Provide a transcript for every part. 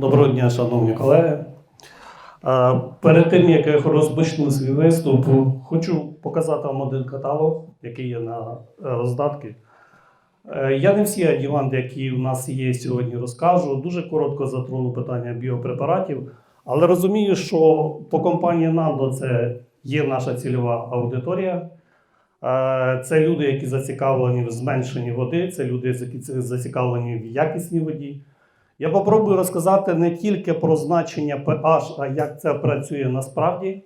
Доброго дня, шановні колеги. Перед тим, як я розпочну свій виступ, хочу показати вам один каталог, який є на е, роздатки. Е, Я не всі адюванти, які у нас є сьогодні, розкажу. Дуже коротко затрону питання біопрепаратів, але розумію, що по компанії Nando це є наша цільова аудиторія. Е, Це люди, які зацікавлені в зменшенні води, це люди, які зацікавлені в якісній воді. Я попробую розказати не тільки про значення pH, а як це працює насправді.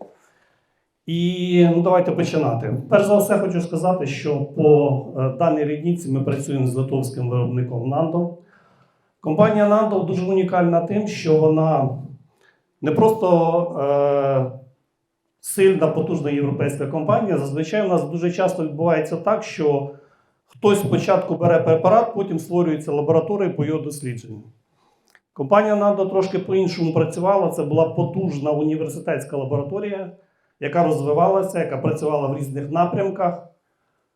І ну, давайте починати. Перш за все, хочу сказати, що по е, даній рідниці ми працюємо з литовським виробником Nando. Компанія Nando дуже унікальна тим, що вона не просто е, сильна, потужна європейська компанія. Зазвичай у нас дуже часто відбувається так, що хтось спочатку бере препарат, потім створюється лабораторія по його дослідженню. Компанія Nando трошки по-іншому працювала. Це була потужна університетська лабораторія, яка розвивалася, яка працювала в різних напрямках,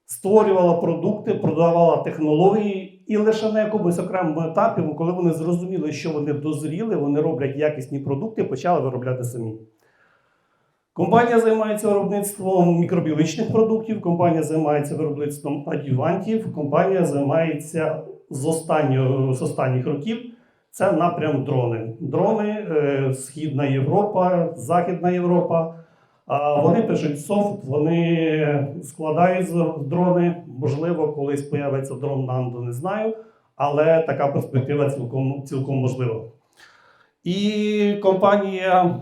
створювала продукти, продавала технології, і лише на якомусь окремому етапі, коли вони зрозуміли, що вони дозріли, вони роблять якісні продукти, почали виробляти самі. Компанія займається виробництвом мікробіологічних продуктів, компанія займається виробництвом адювантів, компанія займається з, останнього, з останніх років. Це напрям дрони. Дрони, е, Східна Європа, Західна Європа. Вони пишуть софт, вони складають дрони. Можливо, колись появиться дрон Нандо, не знаю. Але така перспектива цілком, цілком можлива. І компанія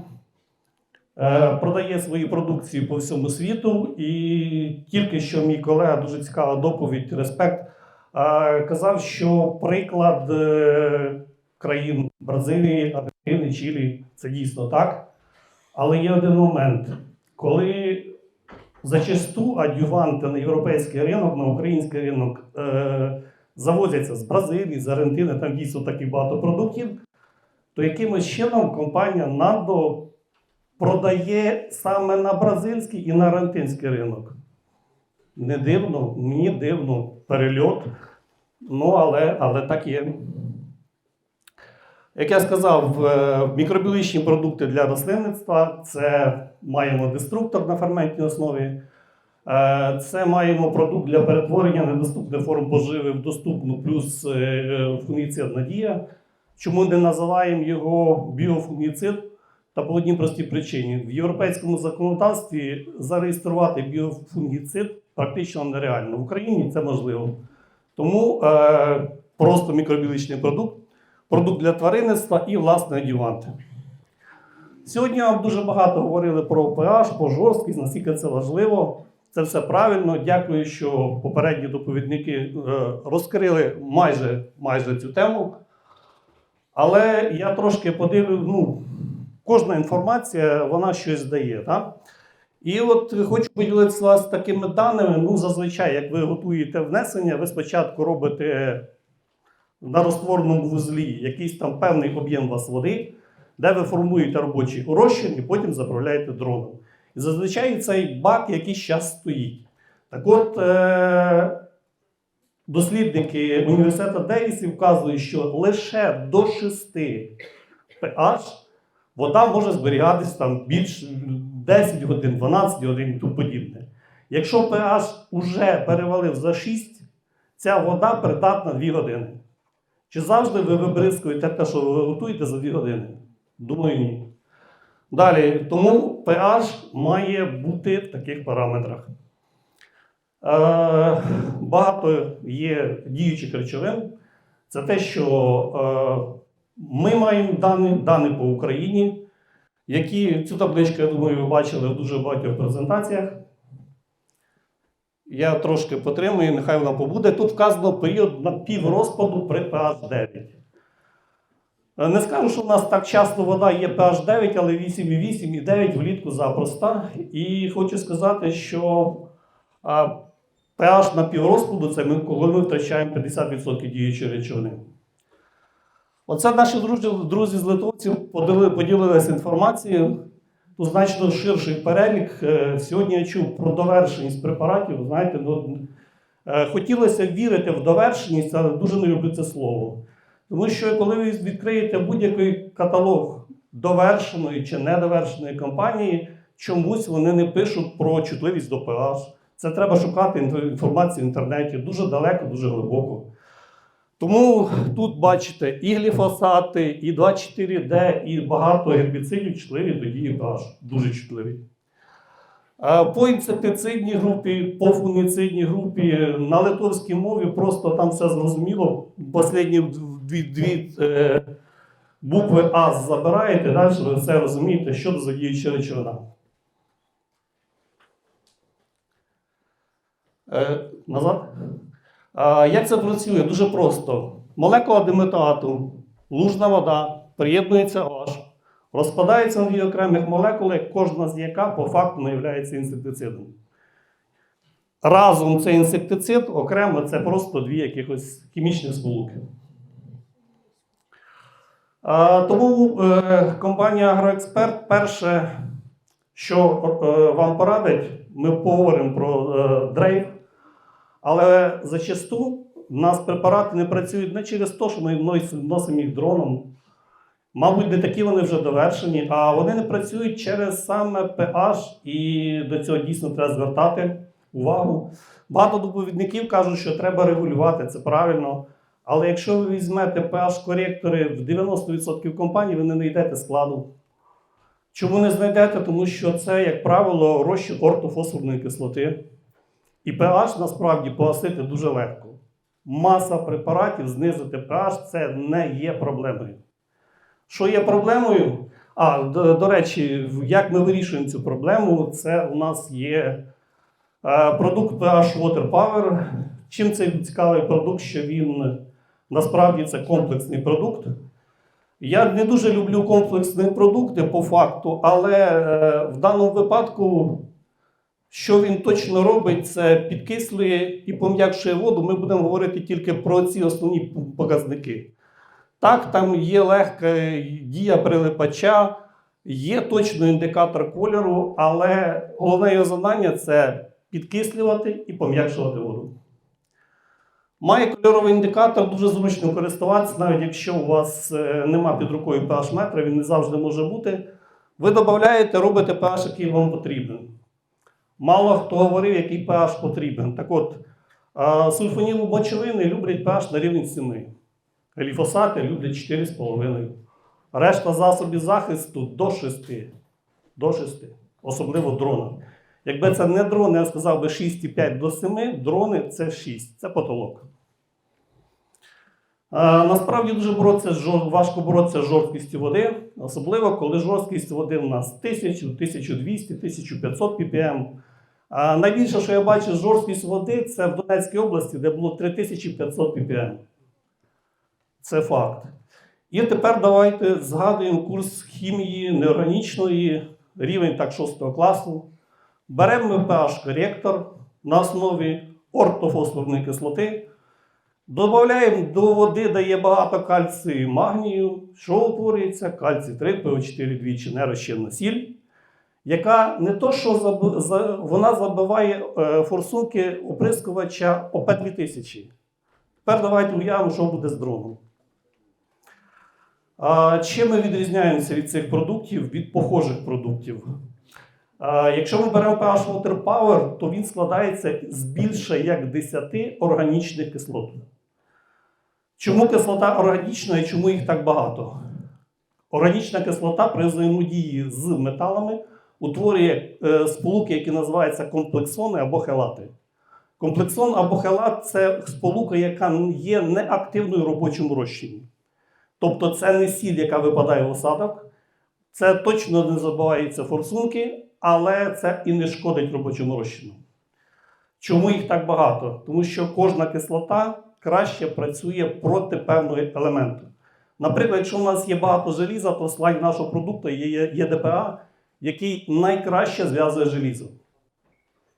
е, продає свої продукції по всьому світу. І тільки що мій колега, дуже цікава доповідь, респект, е, казав, що приклад країн Бразилії, Аргентини, Чилі це дійсно так. Але є один момент, коли зачасту адюванти на європейський ринок, на український ринок е, завозяться з Бразилії, з Аргентини, там дійсно таких багато продуктів, то якимось чином компанія Nando продає саме на бразильський і на аргентинський ринок. Не дивно, мені дивно перельот. Ну, але, але так є. Як я сказав, е, мікробіологічні продукти для рослинництва це маємо деструктор на ферментній основі. Е, Це маємо продукт для перетворення недоступних форм поживи в доступну, плюс е, фунгіцид надія. Чому не називаємо його біофунгіцид? Та по одній простій причині. В європейському законодавстві зареєструвати біофунгіцид практично нереально. В Україні це можливо. Тому е, просто мікробіологічний продукт продукт для тваринництва і власне адюванти. Сьогодні вам дуже багато говорили про pH, про жорсткість, наскільки це важливо. Це все правильно. Дякую, що попередні доповідники е, розкрили майже, майже цю тему. Але я трошки подивив, ну, кожна інформація, вона щось дає. Так? І от хочу поділитися з вас такими даними. Ну, зазвичай, як ви готуєте внесення, ви спочатку робите на розтвореному вузлі якийсь там певний об'єм вас води, де ви формуєте робочий розчин і потім заправляєте дроном. І зазвичай цей бак якийсь час стоїть. Так от, е- дослідники університету Девісі вказують, що лише до 6 pH вода може зберігатись там більш 10 годин, 12 годин і тому подібне. Якщо pH уже перевалив за 6, ця вода придатна 2 години. Чи завжди ви вибризкуєте те, що ви готуєте за 2 години? Думаю, ні. Далі, тому pH має бути в таких параметрах. Е, багато є діючих речовин. Це те, що е, ми маємо дані, дані по Україні, які цю табличку, я думаю, ви бачили в дуже багатьох презентаціях. Я трошки потримую, нехай вона побуде. Тут вказано період напіврозпаду при pH 9. Е, Не скажу, що в нас так часто вода є pH 9, але 8,8 і 9 влітку запросто. І хочу сказати, що pH напіврозпаду це ми, коли ми втрачаємо 50% діючої речовини. Оце наші друзі, друзі з литовців поділилися інформацією. Тут значно ширший перелік. Е, Сьогодні я чув про довершеність препаратів. Знаєте, ну, е, хотілося вірити в довершеність, але дуже не люблю це слово. Тому що коли ви відкриєте будь-який каталог довершеної чи недовершеної компанії, чомусь вони не пишуть про чутливість до pH. Це треба шукати інформацію в інтернеті дуже далеко, дуже глибоко. Тому тут бачите і гліфосати, і 2,4D, і багато гербіцидів чутливі до дії pH. Дуже чутливі. Е, По інсектицидній групі, по фунгіцидній групі на литовській мові просто там все зрозуміло. Останні дві, дві е, букви А забираєте, далі ви все розумієте, що це за речовина. Е, назад. Як це працює? Дуже просто. Молекула диметату, лужна вода, приєднується H, розпадається на дві окремих молекули, кожна з яка по факту не є інсектицидом. Разом це інсектицид, окремо це просто дві якихось хімічні сполуки. Тому е, компанія Агроексперт перше, що е, вам порадить, ми поговоримо про е, дрейф. Але зачасту в нас препарати не працюють не через те, що ми вносимо їх дроном. Мабуть, не такі вони вже довершені, а вони не працюють через саме pH, і до цього дійсно треба звертати увагу. Багато доповідників кажуть, що треба регулювати, це правильно. Але якщо ви візьмете pH-коректори в 90% компаній, ви не знайдете складу. Чому не знайдете? Тому що це, як правило, розчин ортофосфорної кислоти. І pH насправді погасити дуже легко. Маса препаратів знизити pH це не є проблемою. Що є проблемою? А, до, до речі, як ми вирішуємо цю проблему, це у нас є е, продукт pH Water Power. Чим цей цікавий продукт, що він насправді це комплексний продукт. Я не дуже люблю комплексні продукти по факту, але е, в даному випадку що він точно робить, це підкислює і пом'якшує воду. Ми будемо говорити тільки про ці основні показники. Так, там є легка дія прилипача, є точно індикатор кольору, але головне його завдання це підкислювати і пом'якшувати воду. Має кольоровий індикатор, дуже зручно користуватися, навіть якщо у вас е, нема під рукою pH метра, він не завжди може бути. Ви додаєте, робите pH, який вам потрібен. Мало хто говорив, який pH потрібен. Так от, мочовини люблять pH на рівні 7. Гліфосати люблять 4,5. Решта засобів захисту до 6. До 6. Особливо дрона. Якби це не дрони, я сказав би 6,5 до 7, дрони це 6. Це потолок. А, насправді дуже боротися, важко боротися з жорсткістю води, особливо коли жорсткість води у нас 1000, 1200, 1500 ppm. А найбільше, що я бачу, жорсткість води, це в Донецькій області, де було 3500 ppm. Це факт. І тепер давайте згадуємо курс хімії неорганічної, рівень так 6 класу. Беремо ми pH-коректор на основі ортофосфорної кислоти. Додаємо до води, де є багато кальцію і магнію, що утворюється кальцій 3, ПО4 двічі нерозчинна сіль, яка не то, що за... вона забиває е, форсунки оприскувача ОП-2000. Тепер давайте уявимо, що буде з дроном. Чим ми відрізняємося від цих продуктів від похожих продуктів? Якщо ми беремо pH Water Power, то він складається з більше як 10 органічних кислот. Чому кислота органічна і чому їх так багато? Органічна кислота при взаємодії з металами утворює е, сполуки, які називаються комплексони або хелати. Комплексон або хелат це сполука, яка є неактивною в робочому розчині. Тобто це не сіль, яка випадає в осадок, це точно не забиваються форсунки, але це і не шкодить робочому розчину. Чому їх так багато? Тому що кожна кислота краще працює проти певного елементу. Наприклад, якщо у нас є багато желіза, то складі нашого продукту є, є, є ДПА, який найкраще зв'язує желізо.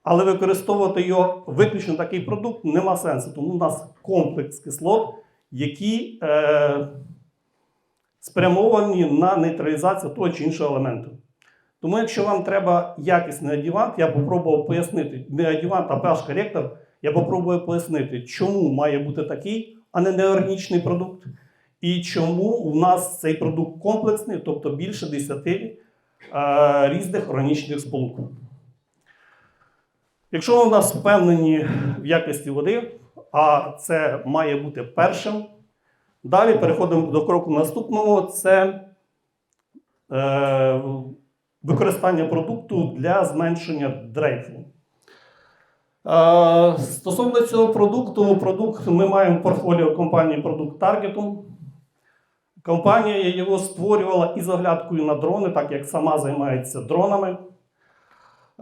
Але використовувати його виключно такий продукт нема сенсу. Тому у нас комплекс кислот, які е, спрямовані на нейтралізацію того чи іншого елементу. Тому, якщо вам треба якісний адювант, я попробував пояснити, не адювант, а pH-коректор, я попробую пояснити, чому має бути такий, а не неорганічний продукт. і чому у нас цей продукт комплексний, тобто більше 10 е, різних органічних сполук. Якщо у нас впевнені в якості води, а це має бути першим, далі переходимо до кроку наступного: це е, використання продукту для зменшення дрейфу. Е, Стосовно цього продукту, продукт ми маємо в портфоліо компанії Продукт Таргету. Компанія його створювала із оглядкою на дрони, так як сама займається дронами.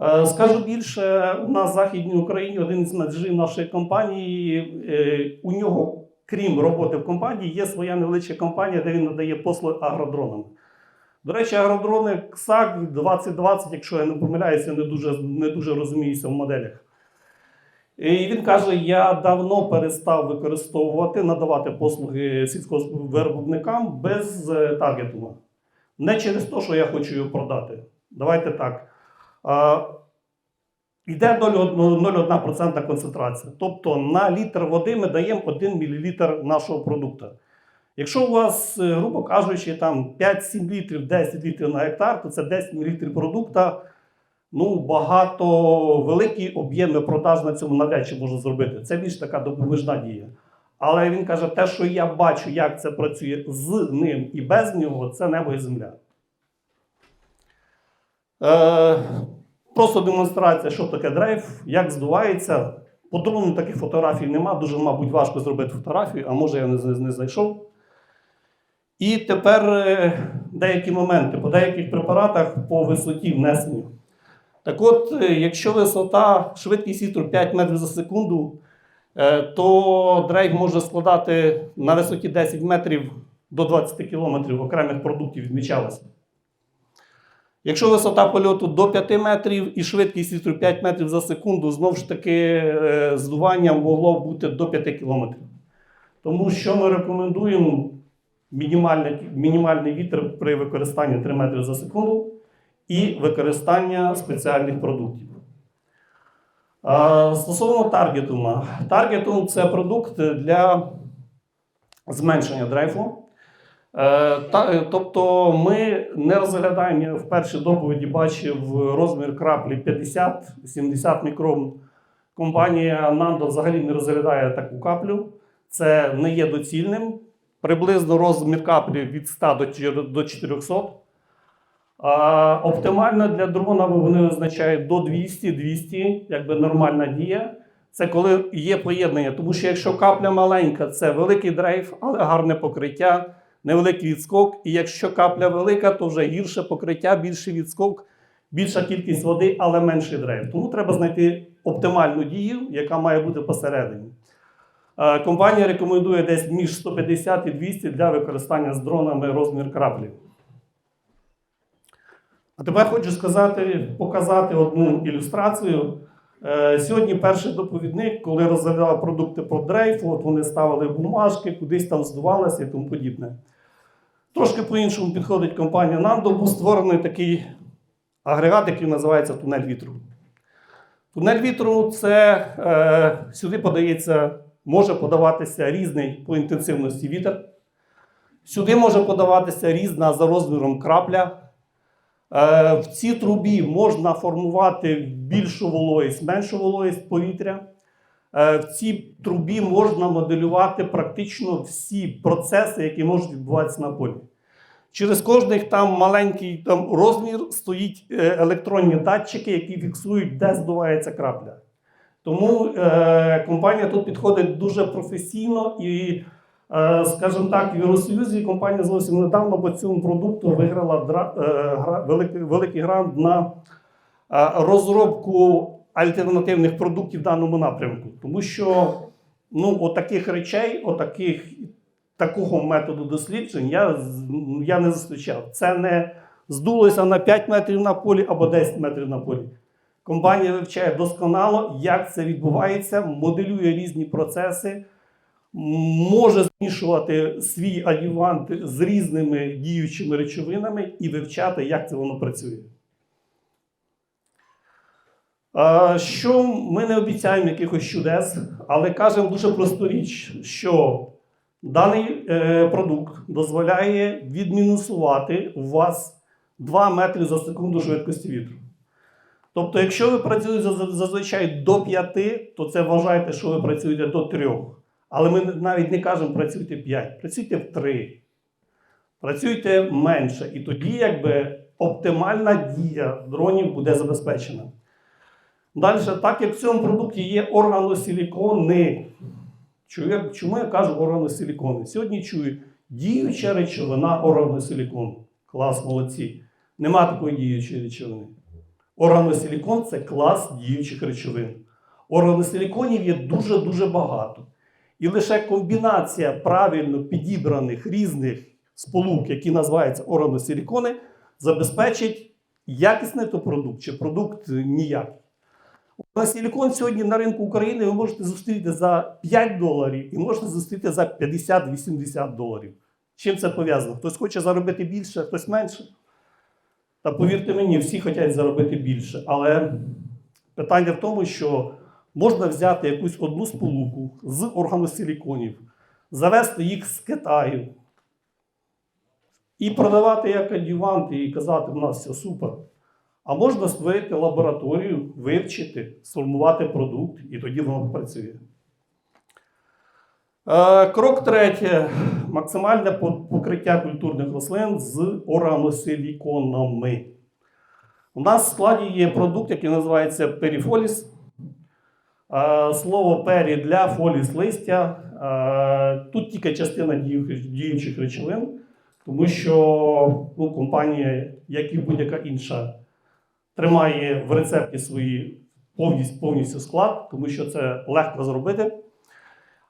Е, Скажу більше, у нас в Західній Україні один із менеджерів нашої компанії. е, У нього, крім роботи в компанії, є своя невеличка компанія, де він надає послуги агродронам. До речі, агродрони КСАК 2020, якщо я не помиляюся, не дуже, не дуже розуміюся в моделях. І він каже: я давно перестав використовувати, надавати послуги сільськогоспвиробникам без е, таргету. Не через те, що я хочу його продати. Давайте так. Йде 0,1% концентрація. Тобто на літр води ми даємо 1 мл нашого продукту. Якщо у вас, е, грубо кажучи, там 5-7 літрів, 10 літрів на гектар, то це 10 мл продукта. Ну, багато великі об'єми продаж на цьому навряд чи можна зробити. Це більш така допоміжна дія. Але він каже, те, що я бачу, як це працює з ним і без нього, це небо і земля. Е, просто демонстрація, що таке дрейф, як здувається. По дрону таких фотографій нема, дуже, мабуть, важко зробити фотографію, а може я не, не, не знайшов. І тепер е, деякі моменти по деяких препаратах по висоті внесення. Так от, е, якщо висота, швидкість вітру 5 метрів за секунду, е, то дрейф може складати на висоті 10 метрів до 20 кілометрів окремих продуктів відмічалося. Якщо висота польоту до 5 метрів і швидкість вітру 5 метрів за секунду, знову ж таки е, здування могло бути до 5 кілометрів. Тому що ми рекомендуємо мінімальний, мінімальний вітер при використанні 3 метри за секунду і використання спеціальних продуктів. Стосовно таргетума. Таргетум це продукт для зменшення дрейфу. Та- е, Тобто ми не розглядаємо, я в першій доповіді бачив розмір краплі 50-70 мікрон. Компанія Nando взагалі не розглядає таку каплю. Це не є доцільним. Приблизно розмір каплі від 100 до 400. А, оптимально для дрона вони визначають до 200-200, якби нормальна дія. Це коли є поєднання. Тому що якщо капля маленька, це великий дрейф, але гарне покриття, невеликий відскок. І якщо капля велика, то вже гірше покриття, більший відскок, більша кількість води, але менший дрейф. Тому треба знайти оптимальну дію, яка має бути посередині. Е, Компанія рекомендує десь між 150 і 200 для використання з дронами розмір краплі. А тепер хочу сказати, показати одну ілюстрацію. Е, Сьогодні перший доповідник, коли розглядав продукти по дрейфу, от вони ставили бумажки, кудись там здувалися і тому подібне. Трошки по-іншому підходить компанія Nando, був створений такий агрегат, який називається тунель вітру. Тунель вітру це е, сюди подається, може подаватися різний по інтенсивності вітер. Сюди може подаватися різна за розміром крапля. Е, В цій трубі можна формувати більшу вологість, меншу вологість повітря. Е, В цій трубі можна моделювати практично всі процеси, які можуть відбуватися на полі. Через кожний там маленький там, розмір стоїть е, електронні датчики, які фіксують, де здувається крапля. Тому е, компанія тут підходить дуже професійно і, скажімо так, в Євросоюзі компанія зовсім недавно по цьому продукту виграла е, великий, великий грант на е, розробку альтернативних продуктів в даному напрямку. Тому що ну, отаких речей, отаких, такого методу досліджень я, я не зустрічав. Це не здулося на 5 метрів на полі або 10 метрів на полі. Компанія вивчає досконало, як це відбувається, моделює різні процеси, може змішувати свій адювант з різними діючими речовинами і вивчати, як це воно працює. Що ми не обіцяємо якихось чудес, але кажемо дуже просту річ, що Даний е, продукт дозволяє відмінусувати у вас 2 метри за секунду швидкості вітру. Тобто, якщо ви працюєте зазвичай до 5, то це вважайте, що ви працюєте до 3. Але ми навіть не кажемо працюйте 5, працюйте в 3. Працюйте менше. І тоді, якби оптимальна дія дронів буде забезпечена. Далі, так як в цьому продукті є органосилікони. Чому я кажу органосилікони? Сьогодні чую діюча речовина органосилікону. Клас, молодці. Нема такої діючої речовини. Органосилікон це клас діючих речовин. Органосиліконів є дуже-дуже багато. І лише комбінація правильно підібраних різних сполук, які називаються органосилікони, забезпечить якісний то продукт чи продукт ніякий. Органосилікон сьогодні на ринку України ви можете зустріти за 5 доларів і можете зустріти за 50-80 доларів. Чим це пов'язано? Хтось хоче заробити більше, хтось менше. Та повірте мені, всі хочуть заробити більше. Але питання в тому, що можна взяти якусь одну сполуку з органосиліконів, завести їх з Китаю і продавати як адюванти і казати, в нас все супер. А можна створити лабораторію, вивчити, сформувати продукт, і тоді воно працює. Е, Крок третє. Максимальне покриття культурних рослин з органосиліконами. У нас в складі є продукт, який називається періфоліс. Е, Слово пері для фоліс листя. Е, Тут тільки частина діючих речовин, тому що ну, компанія, як і будь-яка інша, тримає в рецепті свої повністю, повністю склад, тому що це легко зробити.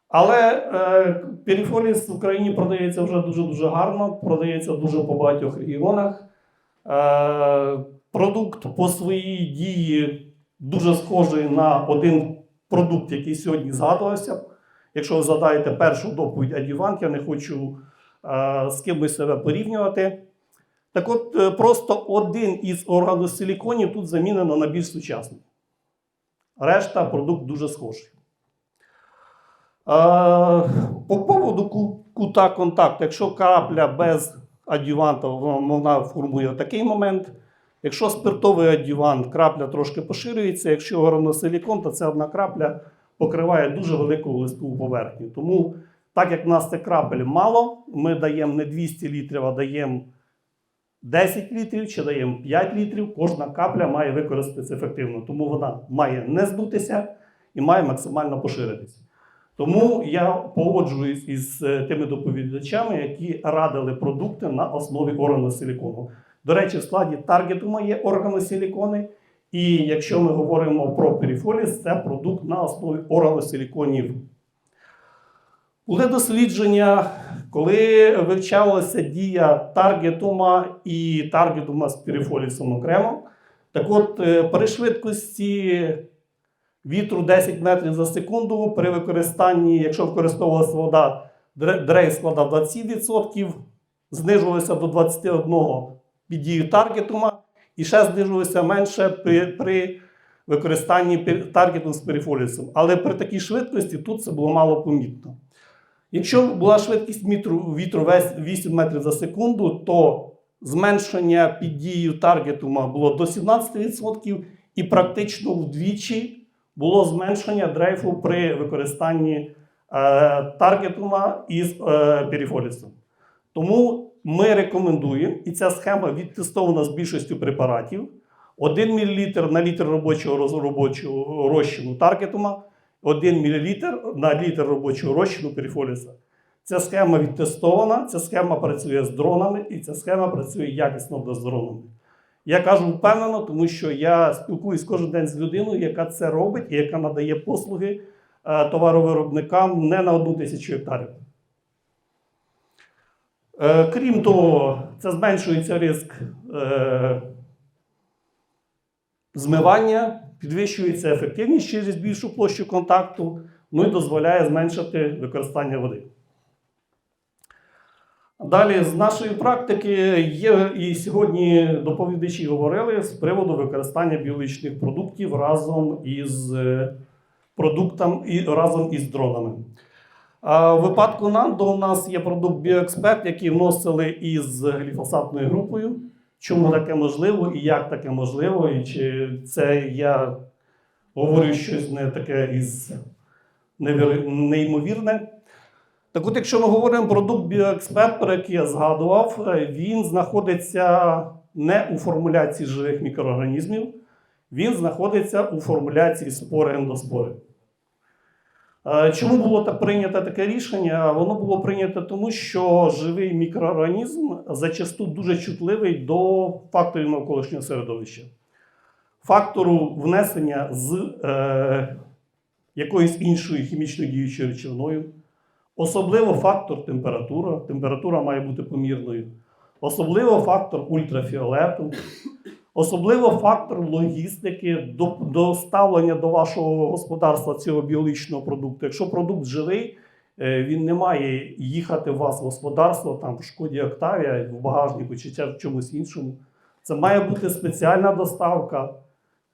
Але е, періфоліс в Україні продається вже дуже-дуже гарно, продається дуже по багатьох регіонах. Е, продукт по своїй дії дуже схожий на один продукт, який сьогодні згадувався. Якщо ви згадаєте першу доповідь Адювант, я не хочу е, з кимось себе порівнювати. Так от, е, просто один із органосиліконів тут замінено на більш сучасний. Решта продукт дуже схожий. Е, По поводу кута контакту, якщо крапля без адюванта, вона формує такий момент. Якщо спиртовий адювант, крапля трошки поширюється. Якщо органосилікон, то ця одна крапля покриває дуже велику листову поверхню. Тому, так як в нас це крапель мало, ми даємо не 200 літрів, а даємо 10 літрів чи даємо 5 літрів, кожна капля має використатися ефективно. Тому вона має не здутися і має максимально поширитися. Тому я погоджуюсь із е, тими доповідачами, які радили продукти на основі органосилікону. До речі, в складі таргетума є органосилікони. І якщо ми говоримо про періфоліс, це продукт на основі органосиліконів. Були дослідження, коли вивчалася дія таргетума і таргетума з періфолісом окремо. Так от, е, при швидкості вітру 10 метрів за секунду при використанні, якщо використовувалася вода, дре- дрейф складав 27%, знижувалося до 21 під дією таргетума, і ще знижувалося менше при, при використанні таргету з періфолісом. Але при такій швидкості тут це було мало помітно. Якщо була швидкість вітру, вітру весь 8 метрів за секунду, то зменшення під дією таргетума було до 17% і практично вдвічі було зменшення дрейфу при використанні е, таргетума із е, періфолісом. Тому ми рекомендуємо, і ця схема відтестована з більшістю препаратів. 1 мл на літр робочого робочого розчину таргетума, 1 мл на літр робочого розчину періфоліса. Ця схема відтестована, ця схема працює з дронами, і ця схема працює якісно з дронами. Я кажу впевнено, тому що я спілкуюсь кожен день з людиною, яка це робить і яка надає послуги е, товаровиробникам не на одну тисячу гектарів. Е, Крім того, це зменшується ризик е, змивання, підвищується ефективність через більшу площу контакту, ну і дозволяє зменшити використання води. Далі, з нашої практики, є і сьогодні доповідачі говорили з приводу використання біологічних продуктів разом із е, продуктом і разом із дронами. В випадку Нандо у нас є продукт Біоексперт, який вносили із гліфосатною групою. Чому таке можливо і як таке можливо, і чи це я говорю щось не таке із неймовірне. Так от, якщо ми говоримо про продукт Біоексперт, про який я згадував, е, він знаходиться не у формуляції живих мікроорганізмів, він знаходиться у формуляції спори ендоспори. Е, Чому було так прийнято таке рішення? Воно було прийнято тому, що живий мікроорганізм зачасту дуже чутливий до факторів навколишнього середовища. Фактору внесення з е, якоюсь іншою хімічною діючою речовиною, особливо фактор температура. Температура має бути помірною, особливо фактор ультрафіолету, особливо фактор логістики, до- доставлення до вашого господарства цього біологічного продукту. Якщо продукт живий, е, він не має їхати у вас в господарство там в шкоді Октавія, в багажнику чи в чомусь іншому. Це має бути спеціальна доставка.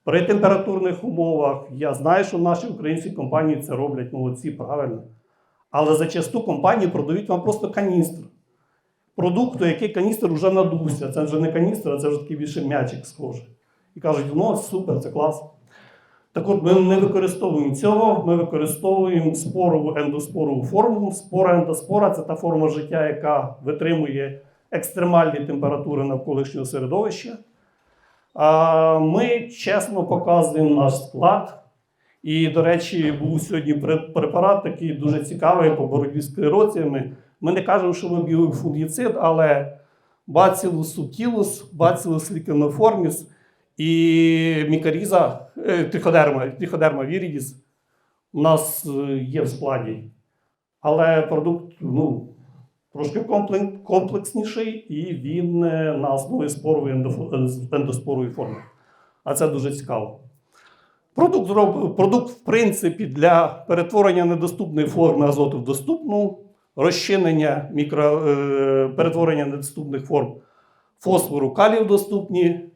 При температурних умовах я знаю, що наші українські компанії це роблять молодці, правильно. Але зачасту компанії продають вам просто каністр. Продукту, який каністр вже надувся. Це вже не каністр, а це вже такий більше м'ячик схожий. І кажуть, ну супер, це клас. Так от ми не використовуємо цього, ми використовуємо спорову ендоспорову форму. Спора ендоспора це та форма життя, яка витримує екстремальні температури навколишнього середовища. А Ми чесно показуємо наш склад. І, до речі, був сьогодні препарат такий дуже цікавий по боротьбі з склероціями. Ми не кажемо, що ми біофунгіцид, але Bacillus subtilus, Bacillus licheniformis і мікаріза, е, триходерма, триходерма viridis у нас е, є в складі. Але продукт ну, трошки комплексніший, і він е, на основі спорової ендоспорової форми. А це дуже цікаво. Продукт, продукт, в принципі, для перетворення недоступної форми азоту в доступну, розчинення мікро, е, перетворення недоступних форм фосфору калію доступні,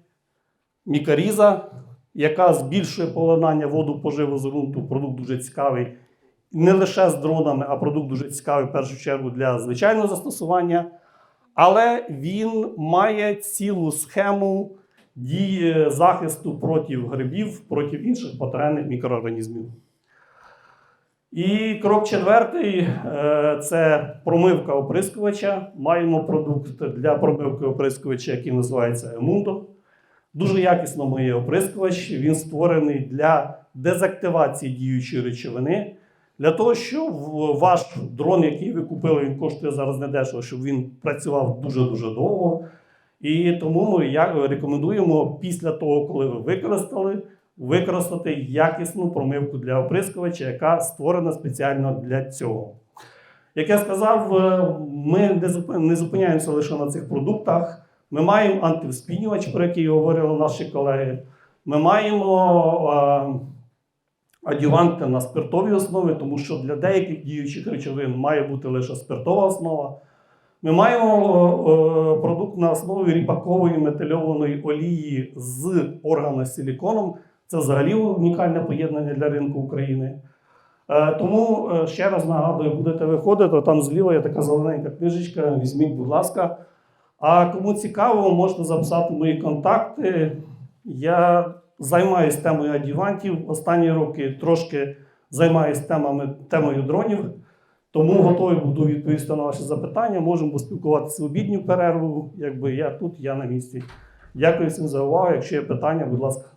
мікаріза, яка збільшує поглинання воду поживу з ґрунту. Продукт дуже цікавий. Не лише з дронами, а продукт дуже цікавий в першу чергу для звичайного застосування. Але він має цілу схему дії захисту проти грибів, проти інших патогенних мікроорганізмів. І крок четвертий е, це промивка оприскувача. Маємо продукт для промивки оприскувача, який називається Емундо. Дуже якісно миє оприскувач. Він створений для дезактивації діючої речовини. Для того, щоб ваш дрон, який ви купили, він коштує зараз недешево, щоб він працював дуже-дуже довго. І тому ми рекомендуємо після того, коли ви використали, використати якісну промивку для оприскувача, яка створена спеціально для цього. Як я сказав, е, ми не зупиняємося лише на цих продуктах. Ми маємо антивспінювач, про який говорили наші колеги. Ми маємо е, адюванти на спиртовій основі, тому що для деяких діючих речовин має бути лише спиртова основа. Ми маємо е, продукт на основі ріпакової метильованої олії з органосиліконом. Це взагалі унікальне поєднання для ринку України. Е, Тому е, ще раз нагадую, будете виходити, там зліва є така зелененька книжечка, візьміть, будь ласка. А кому цікаво, можете записати мої контакти. Я займаюся темою адювантів. Останні роки трошки займаюся темами, темою дронів. Тому готовий буду відповісти на ваші запитання. Можемо поспілкуватися в обідню перерву. Якби я тут, я на місці. Дякую всім за увагу. Якщо є питання, будь ласка.